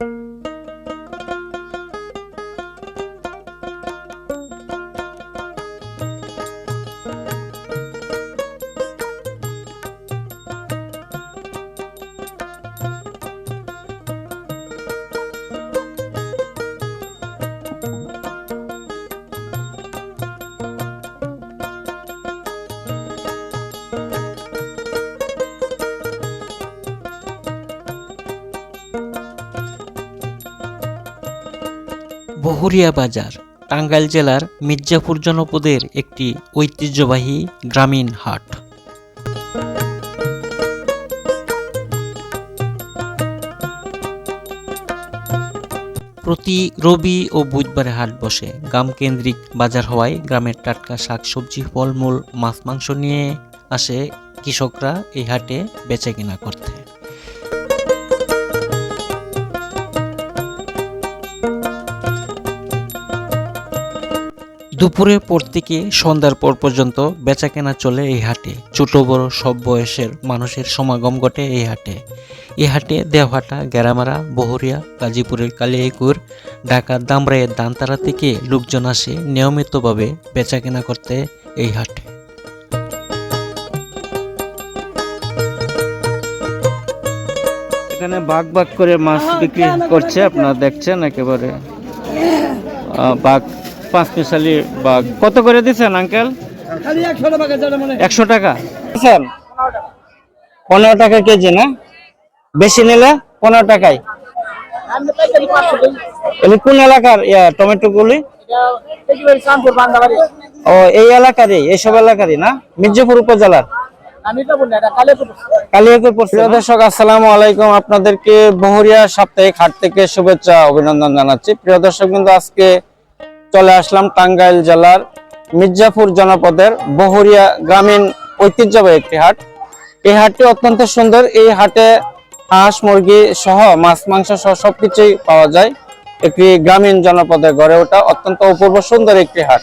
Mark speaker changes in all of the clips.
Speaker 1: Thank you. Bahuria বাজার, টাঙ্গাইল জেলার মির্জাপুর জনপদের একটি ঐতিহ্যবাহী গ্রামীণ হাট। প্রতি রবি ও বুধবারে হাট বসে। গ্রামকেন্দ্রিক বাজার হওয়ায় গ্রামের টাটকা শাকসবজি, ফলমূল, মাছ মাংস নিয়ে আসে কৃষকরা এই হাটে বেচা কিনা করতে। দুপুরের পর থেকে সন্ধ্যার পর পর্যন্ত বেচাকেনা চলে এই হাটে। ছোট বড় সব বয়সের মানুষের সমাগম ঘটে এই হাটে। এই হাটে দেওহাটা গেরামারা বহুরিয়া গাজীপুরের কালিয়াকুর ঢাকার দামরাইয়ের দানতারা থেকে লোকজন আসে নিয়মিতভাবে বেচাকেনা করতে এই হাটে। এখানে বাঘ বাঘ করে মাছ বিক্রি করছে আপনারা দেখছেন একেবারে। আহ, বাঘ পাঁচ মিশালি বাঘ। কত করে দিচ্ছেন আঙ্কেল?
Speaker 2: একশো টাকা মনে
Speaker 1: দিচ্ছেন? পনেরো টাকা কেজি না? বেশি নিলে পনেরো টাকায়। এগুলি কোন এলাকার? টমেটো গুলি? ও এই এলাকারই এইসব এলাকারই না? মির্জাপুর উপজেলার? দর্শক আসসালামু আলাইকুম। আপনাদেরকে বহরিয়া সাপ্তাহিক হাট থেকে শুভেচ্ছা অভিনন্দন জানাচ্ছি। প্রিয় দর্শক কিন্তু আজকে চলে আসলাম টাঙ্গাইল জেলার মির্জাপুর জনপদের বহরিয়া গ্রামীণ ঐতিহ্যবাহী একটি হাট। এই হাটটি অত্যন্ত সুন্দর। এই হাটে হাঁস, মুরগি সহ মাছ, মাংস সহ সবকিছুই পাওয়া যায়। একটি গ্রামীণ জনপদে গড়ে ওঠা অত্যন্ত অপূর্ব সুন্দর একটি হাট।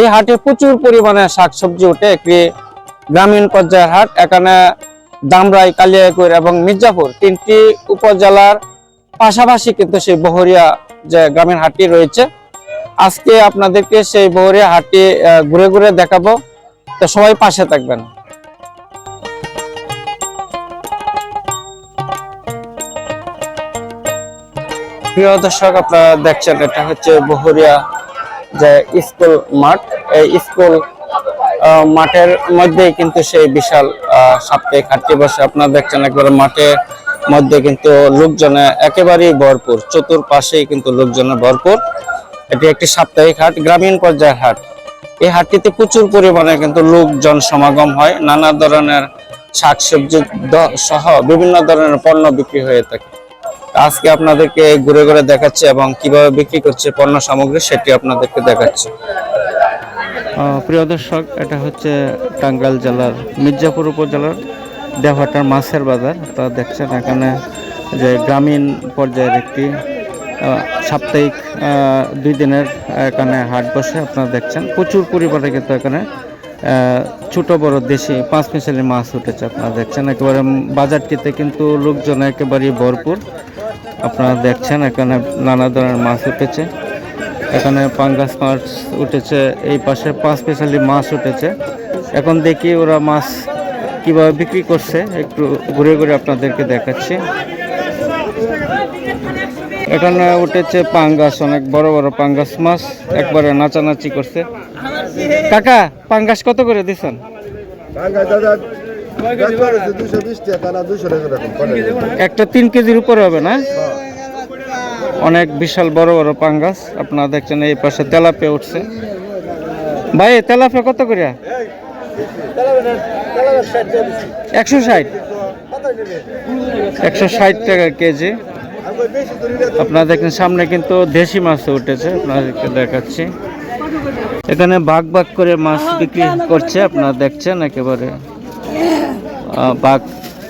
Speaker 1: এই হাটে প্রচুর পরিমাণে শাকসবজি ওঠে একটি গ্রামীণ পর্যায়ের হাট। এখানে দামরাই কালিয়াকুর এবং মির্জাপুর তিনটি উপজেলার পাশাপাশি কিন্তু সেই বহরিয়া যে গ্রামীণ হাটটি রয়েছে। আজকে আপনাদেরকে সেই হাটটি আহ, ঘুরে ঘুরে দেখাবো। তো সবাই পাশে থাকবেন। প্রিয় দর্শক আপনারা দেখছেন এটা হচ্ছে বহরিয়া যে স্কুল মাঠ। এই স্কুল মাঠের মধ্যেই কিন্তু সেই বিশাল সাপ্তাহিক হাটটি বসে। আপনারা দেখছেন একবারে মাঠের মধ্যে কিন্তু লোকজনে একেবারেই ভরপুর। চতুর্পাশেই কিন্তু লোকজনে ভরপুর। এটি একটি সাপ্তাহিক হাট, গ্রামীণ পর্যায়ের হাট। এই হাটটিতে প্রচুর পরিমাণে কিন্তু লোকজন সমাগম হয়। নানা ধরনের শাকসবজি সহ বিভিন্ন ধরনের পণ্য বিক্রি হয়ে থাকে। আজকে আপনাদেরকে ঘুরে ঘুরে দেখাচ্ছে এবং কীভাবে বিক্রি করছে পণ্য সামগ্রী, সেটি আপনাদেরকে দেখাচ্ছে। প্রিয় দর্শক, এটা হচ্ছে টাঙ্গাইল জেলার মির্জাপুর উপজেলার দেওহাটার মাছের বাজার। তা দেখছেন এখানে যে গ্রামীণ পর্যায়ের একটি সাপ্তাহিক দুই দিনের এখানে হাট বসে আপনারা দেখছেন। প্রচুর পরিমাণে কিন্তু এখানে ছোট, বড়, দেশি পাঁচ মিশালি মাছ উঠেছে আপনারা দেখছেন। একেবারে বাজারটিতে কিন্তু লোকজন একেবারেই ভরপুর। আপনারা দেখছেন এখানে নানা ধরনের মাছ উঠেছে। এখানে পাঙ্গাস মাছ উঠেছে, এই পাশে পাঁচ স্পেশালি মাছ উঠেছে। এখন দেখি ওরা মাছ কীভাবে বিক্রি করছে, একটু ঘুরে ঘুরে আপনাদেরকে দেখাচ্ছি। এখানে উঠেছে পাঙ্গাস অনেক বড় বড় পাঙ্গাস মাছ একবারে নাচানাচি করছে। কাকা পাঙ্গাস কত করে দিছেন? একটা তিন কেজির উপরে হবে না? অনেক বিশাল বড় বড় পাঙ্গাস আপনারা দেখছেন এই পাশে তেলাপে উঠছে। ভাই তেলাপে কত করে? একশো ষাট একশো ষাট টাকা কেজি। আপনারা দেখেন সামনে কিন্তু দেশি মাছ উঠেছে আপনাদেরকে দেখাচ্ছি। এখানে বাঘ বাঘ করে মাছ বিক্রি করছে আপনারা দেখছেন একেবারে। বাঘ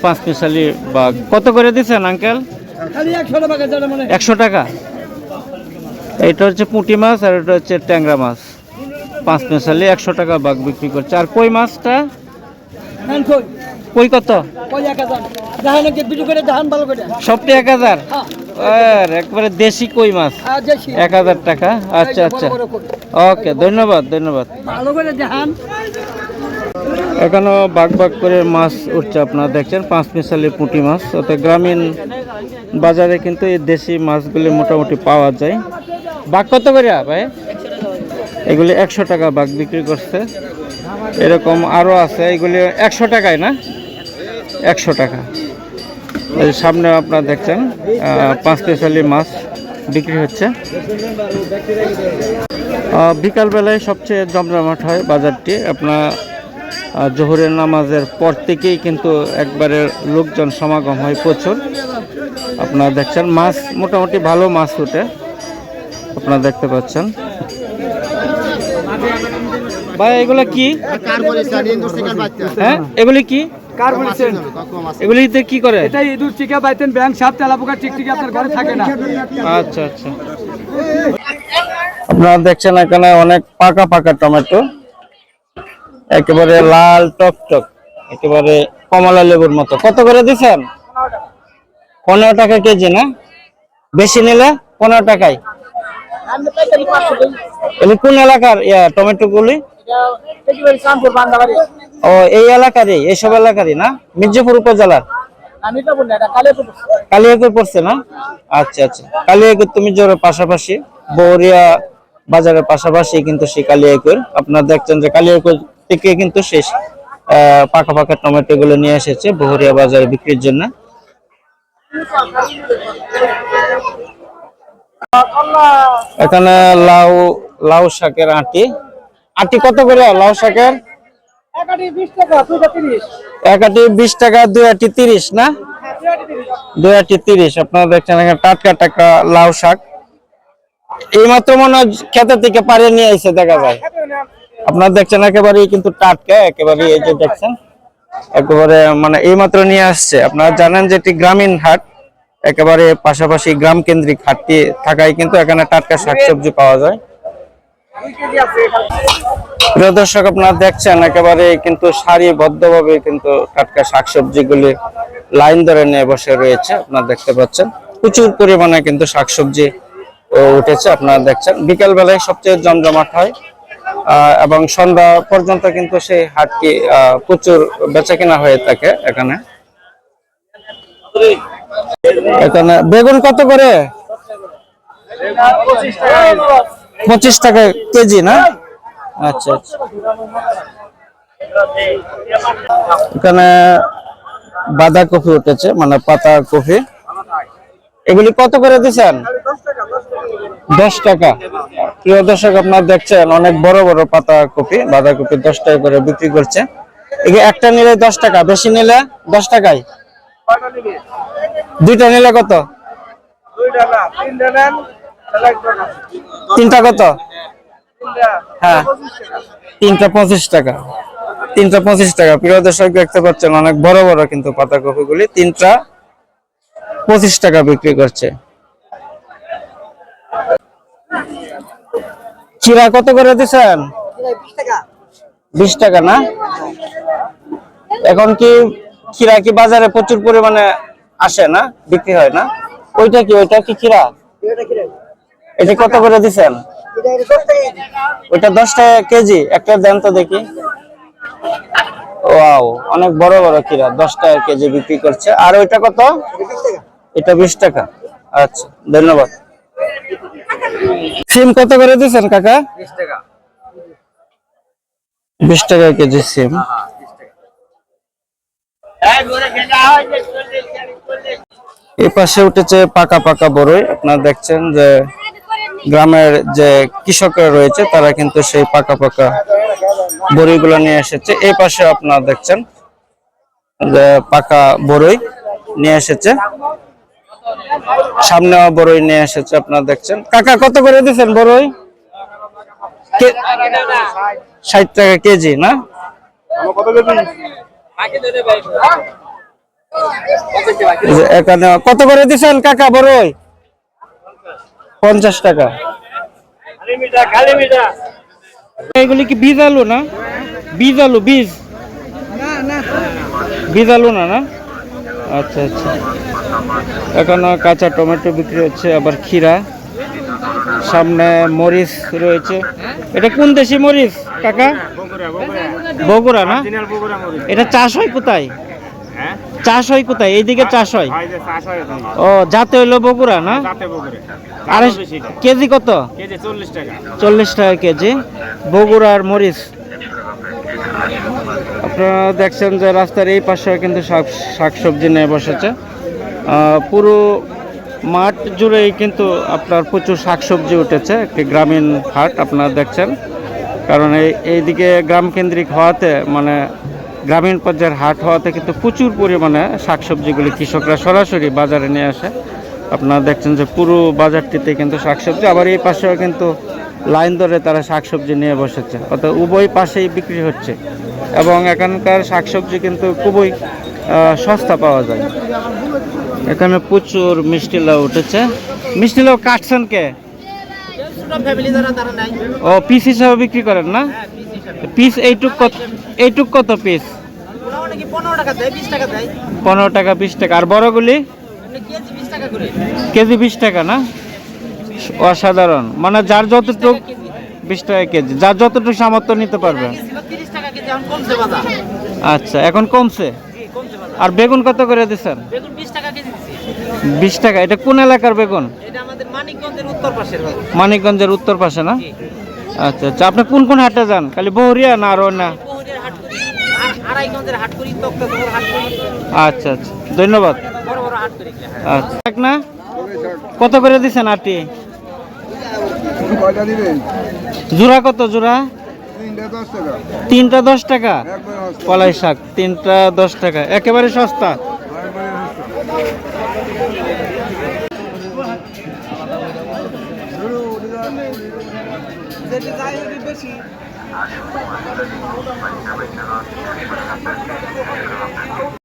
Speaker 1: পাঁচ মিশালি বাঘ। কত করে দিচ্ছেন আঙ্কেল?
Speaker 2: একশো টাকা
Speaker 1: এটা হচ্ছে পুঁটি মাছ আর এটা হচ্ছে ট্যাংরা মাছ। পাঁচ মিশালি একশো টাকা বাঘ বিক্রি করছে। আর কই মাছটা?
Speaker 2: ধান কই
Speaker 1: কত? সবটি এক হাজার?
Speaker 2: হ্যাঁ।
Speaker 1: আর একবারে দেশি কই মাছ? এক হাজার টাকা? আচ্ছা আচ্ছা। ওকে ধন্যবাদ ধন্যবাদ। এখনও বাগ বাগ করে মাছ উঠছে আপনারা দেখছেন পাঁচ মিশালি পুঁটি মাছ। অর্থাৎ গ্রামীণ বাজারে কিন্তু এই দেশি মাছগুলি মোটামুটি পাওয়া যায়। বাঘ কত করে ভাই? এগুলি একশো টাকা বাঘ বিক্রি করছে। এরকম আরও আছে এগুলি একশো টাকায় না? একশো টাকা। এই সামনে আপনারা দেখছেন পাঁচ মিশালি মাছ বিক্রি হচ্ছে। বিকালবেলায় সবচেয়ে জমজমাট হয় বাজারটি। আপনার জোহরের নামাজের পর থেকেই কিন্তু একবারে লোকজন সমাগম হয় প্রচুর। আপনারা দেখছেন মাছ মোটামুটি ভালো মাছ উঠে আপনারা দেখতে পাচ্ছেন। ভাই এগুলো কি? হ্যাঁ এগুলি কি?
Speaker 2: কার বলেছেন?
Speaker 1: এগুলিতে কি করে?
Speaker 2: এটা ইঁদুর টিকা বাইতেন ব্যাংক সাপ তেলা পোকা টিকটিকি আপনার ঘরে থাকে না।
Speaker 1: আচ্ছা আচ্ছা। আপনারা দেখছেন এখানে অনেক পাকা পাকা টমেটো। একেবারে লাল টক টক। একেবারে কমলা লেবুর মতো। কত করে দিচ্ছেন? পনেরো টাকা কেজি না? বেশি নিলে পনেরো টাকায়? কোন এলাকার? ইয়া টমেটো গুলি ও এই এলাকারই এইসব এলাকারই না? মির্জাপুর উপজেলার? কালিয়াকুর পড়ছে। না? আচ্ছা আচ্ছা। কালিয়াকুর তুমি জোরের পাশাপাশি বৌরিয়া বাজারের পাশাপাশি কিন্তু সেই কালিয়াকুর। আপনারা দেখছেন যে কালিয়াকুর থেকে কিন্তু শেষ পাকা পাকা টমেটো গুলো নিয়ে এসেছে বহরিয়া বাজারে বিক্রির জন্য। এখানে লাউ লাউ শাকের আটি আটি কত করে লাউ শাকের এক আটি বিশ টাকা দুই আটি তিরিশ না? দুই আটি তিরিশ। আপনারা দেখছেন এখানে টাটকা টাটকা লাউ শাক। মনে হয় খেতে থেকে পারে নিয়ে দেখা যায়। আপনারা দেখছেন একেবারে কিন্তু টাটকা একেবারে এই যে দেখছেন। একেবারে মানে এই মাত্র নিয়ে আসছে। আপনারা জানেন যে এটি গ্রামীণ হাট একেবারে পাশাপাশি গ্রাম কেন্দ্রিক হাটটি থাকায় কিন্তু এখানে টাটকা শাকসবজি পাওয়া যায়। প্রিয় দর্শক, আপনারা দেখছেন একেবারে কিন্তু সারিবদ্ধভাবে কিন্তু টাটকা শাকসবজিগুলি লাইন ধরে নিয়ে বসে রয়েছে। আপনারা দেখতে পাচ্ছেন, প্রচুর পরিমাণে কিন্তু শাকসবজি উঠেছে, আপনারা দেখছেন। বিকেল বেলায় সবচেয়ে জমজমাট হয় এবং সন্ধ্যা পর্যন্ত কিন্তু সেই হাটটি প্রচুর বেচা কেনা হয়ে থাকে এখানে। এখানে বেগুন কত করে? পঁচিশ টাকা কেজি না? আচ্ছা আচ্ছা। এখানে বাঁধাকপি উঠেছে মানে পাতা কপি এগুলি কত করে দিচ্ছেন? দশ টাকা। প্রিয় দর্শক আপনার দেখছেন অনেক বড় বড় পাতা কপি বাঁধাকপি দশ টাকা করে বিক্রি করছে। একটা নিলে দশ টাকা বেশি নিলে দশ টাকায়? দুইটা নিলে কত? তিনটা কত? হ্যাঁ। তিনটা পঁচিশ টাকা। তিনটা পঁচিশ টাকা। তিনটা পঁচিশ টাকা বিক্রি করছে। চিরা কত করে দিচ্ছেন? বিশ টাকা। না? এখন কি খিরা কি বাজারে প্রচুর পরিমাণে আসে না? বিক্রি হয় না? ওইটা কি? ওইটা কি খিরা এটা কত করে দিছেন? ওইটা দশ টাকা কেজি? একটা দেন তো দেখি। ওয়াও অনেক বড় বড় কিরা দশ টাকা কেজি বিক্রি করছে। আর ওইটা কত? এটা বিশ টাকা। আচ্ছা ধন্যবাদ। সিম কত করে দিচ্ছেন কাকা? বিশ টাকা। কেজি সিম। এই পাশে উঠেছে পাকা পাকা বড়ই আপনারা দেখছেন যে গ্রামের যে কৃষকরা রয়েছে তারা কিন্তু সেই পাকা পাকা বড়ইগুলো নিয়ে এসেছে। এই পাশে আপনারা দেখছেন যে পাকা বড়ই নিয়ে এসেছে। সামনে বড়ই নিয়ে এসেছে আপনারা দেখছেন। কাকা কত করে দিচ্ছেন বড়ই? ষাট টাকা কেজি না? এখানে কত করে দিচ্ছেন কাকা বড়ই? পঞ্চাশ টাকা। এগুলি কি বীজ আলু না? বীজ আলু, বীজ? বীজ আলু না না? আচ্ছা আচ্ছা। এখনও কাঁচা টমেটো বিক্রি হচ্ছে, আবার ক্ষীরা। সামনে মরিচ রয়েছে। এটা কোন দেশি মরিচ, কাকা? বগুড়া না? এটা চাষ হয় কোথায়? চাষ হয় কোথায়? এইদিকে চাষ হয়? ও যাতে হইল বগুড়া না? আরে কেজি কত? চল্লিশ টাকা। কেজি। বগুড়ার মরিচ। আপনারা দেখছেন যে রাস্তার এই পাশে কিন্তু শাক শাকসবজি নিয়ে বসেছে। পুরো মাঠ জুড়েই কিন্তু আপনার প্রচুর শাকসবজি উঠেছে। একটি গ্রামীণ হাট আপনারা দেখছেন। কারণ এই এইদিকে গ্রাম কেন্দ্রিক হওয়াতে মানে গ্রামীণ পর্যায়ের হাট হওয়াতে কিন্তু প্রচুর পরিমাণে শাকসবজিগুলি কৃষকরা সরাসরি বাজারে নিয়ে আসে। আপনারা দেখছেন যে পুরো বাজারটিতে কিন্তু শাকসবজি, আবার এই পাশেও কিন্তু লাইন ধরে তারা শাকসবজি নিয়ে বসেছে। অর্থাৎ উভয় পাশেই বিক্রি হচ্ছে এবং এখানকার শাকসবজি কিন্তু খুবই সস্তা পাওয়া যায়। এখানে প্রচুর মিষ্টি লাউ উঠেছে। মিষ্টি লাউ কাটছেন কে? ও পিস হিসাবে বিক্রি করেন না? পিস এইটুক কত এইটুক কত পিস
Speaker 3: পনেরো টাকা বিশ টাকা
Speaker 1: আর বড়গুলি?
Speaker 3: কেজি বিশ টাকা
Speaker 1: না? অসাধারণ। মানে যার যতটুক বিশ টাকা কেজি। যার যতটুকু সামর্থ্য নিতে পারবে। আচ্ছা এখন কমছে? আর বেগুন কত করে দিচ্ছেন?
Speaker 3: বেগুন বিশ টাকা কেজি
Speaker 1: বিশ টাকা। এটা কোন এলাকার বেগুন?
Speaker 3: এটা আমাদের মানিকগঞ্জের উত্তর
Speaker 1: পাশে না? আচ্ছা আচ্ছা। আপনি কোন কোন হাটে যান? খালি বহুরিয়া না আরও না আচ্ছা আচ্ছা। ধন্যবাদ। আচ্ছা। এক না? কত করে দিচ্ছেন আটি? জোড়া কত জোড়া?
Speaker 4: তিনটা দশ টাকা।
Speaker 1: কলাই শাক তিনটা দশ টাকা।
Speaker 4: একেবারে সস্তা।
Speaker 1: 아쉬움 은, 안들으
Speaker 4: 니많 이.